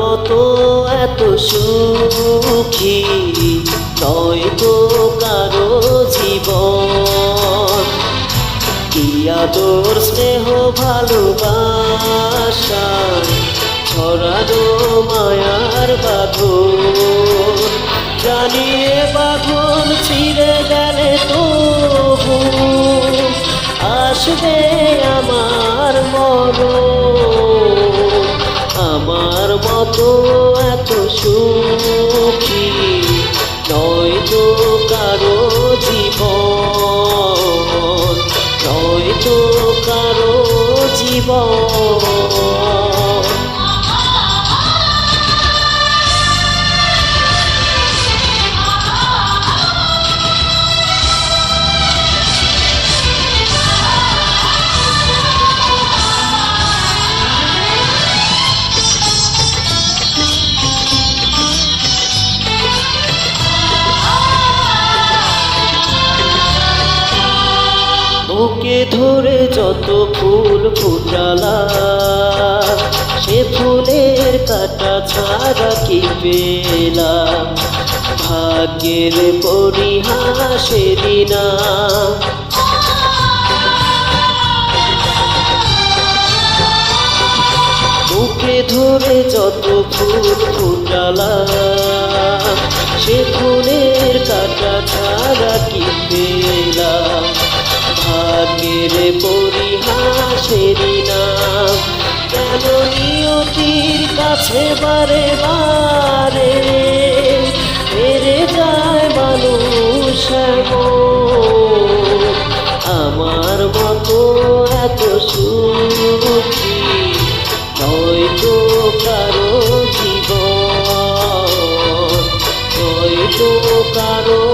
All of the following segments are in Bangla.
মতো এত সুখী নয় তো কারও জীবন। কি আদর, স্নেহ, ভালোবাসা, ছড়ানো মায়ার বাঁধন। জানিয়ে বাঁধন ছিঁড়ে গেলে তো আসবে আমার মন আমার মতো এত সুখী। ধরে যত ফুল ফুটালা, সে ফুলের কাটা ছাড়া কি পেলাম? ভাগ্যের পরিহাসেরই না বুকে ধরে যত ফুল ফুটালা, সে ফুলের কাটা ছাড়া কি ভাগ্যের পরিহাসেরই নাম কেন নিয়তির কাছে বারে বারে হেরে যায় মানুষ। আমার মতো এত সুখী নয় তো কারও জীবন নয় তো কারও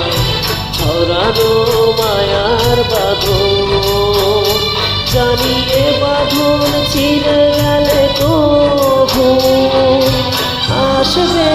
ছড়ানো মায়ার বাঁধন। জানিয়ে বাঁধন ছিঁড়ে গেলে তো আসবে